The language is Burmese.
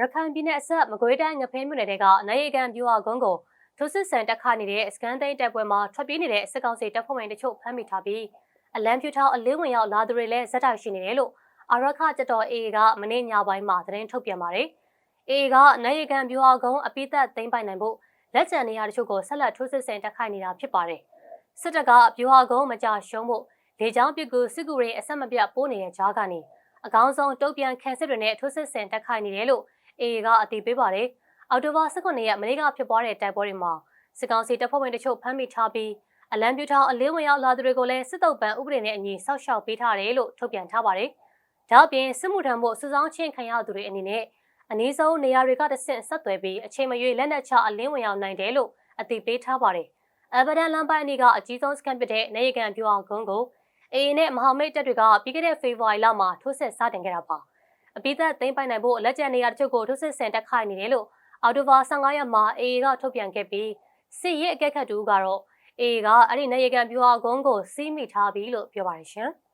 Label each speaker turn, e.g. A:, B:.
A: ရခိုင်ပြည်နယ်အဆက်မကွေးတိုင်းငဖဲမြို့နယ်တဲကနိုင်ရီကန်ပြူဟာကုန်းကိုထိုးစစ်ဆန်တက်ခနေတဲ့စကန်သိန်းတပ်ပွဲမှာထွက်ပြေးနေတဲ့စစ်ကောင်စီတပ်ဖွဲ့ဝင်တချို့ဖမ်းမိထားပြီးအလံပြူထောင်အလင်းဝင်ရောက်လာသူတွေလည်းဇက်တိုက်ရှိနေတယ်လို့အာရခကြတော် AA ကမနေ့ညပိုင်းမှာသတင်းထုတ်ပြန်ပါတယ်။ AA ကနိုင်ရီကန်ပြူဟာကုန်းအပိသက်သိမ်းပိုင်နိုင်ဖို့လက်ကျန်နေရာတချို့ကိုဆက်လက်ထိုးစစ်ဆင်တက်ခိုက်နေတာဖြစ်ပါတယ်။စစ်တပ်ကပြူဟာကုန်းမကြရှုံးဖို့လေကြောင်းပစ်ကူစစ်ကူတွေအဆက်မပြတ်ပိုးနေတဲ့ကြားကနေအကောင်းဆုံးတုံ့ပြန်ခံစစ်တွေနဲ့ထိုးစစ်ဆင်တက်ခိုက်နေတယ်လို့ AA ကအတည်ပြုပါတယ်။အော်တိုဘာ18ရက်မနေ့ကဖြစ်ပွားတဲ့တိုက်ပွဲတွေမှာစစ်ကောင်စီတပ်ဖွဲ့ဝင်တချို့ဖမ်းမိထားပြီးအလံပြူထောင်အလင်းဝင်ရောက်လာသူတွေကိုလည်းစစ်တုပ်ပန်းဥပဒေနဲ့အညီစောက်ရှောက်ပေးထားတယ်လို့ထုတ်ပြန်ထားပါတယ်။ဒါ့အပြင်စစ်မှုထမ်းဖို့စုဆောင်းချင်းခံရသူတွေအနေနဲ့အနည်းဆုံးနေရာတွေကတဆင့်ဆက်သွယ်ပြီးအချိန်မရွေးလက်နက်ချအလင်းဝင်ရောက်နိုင်တယ်လို့အတည်ပြုထားပါတယ်။အဗဒန်လမ်းပိုင်းအနီးကအကြီးဆုံးစကန်ပစ်တဲ့နေရကန်ပြူအောင်ကုန်းကိုအေအေနဲ့မဟာမိတ်တပ်တွေကပြီးခဲ့တဲ့ဖေဖော်ဝါရီလမှာထိုးစစ်စတင်ခဲ့တာပါ။ အပိသက်သိမ်းပိုင်နိုင်ဖို့လက်ကျန်နေရာတချို့ကိုထိုးစစ်ဆင်တက်ခိုက်နေတယ်လို့အော်တိုဘာ15ရက်မှာ AA ကထုတ်ပြန်ခဲ့ပြီးစစ်ရေးအကဲခတ်တူကတော့ AA ကအဲ့ဒီနေရကန်ပြူဟာကုန်းကိုစီးမိထားပြီလို့ပြောပါတယ်ရှင်။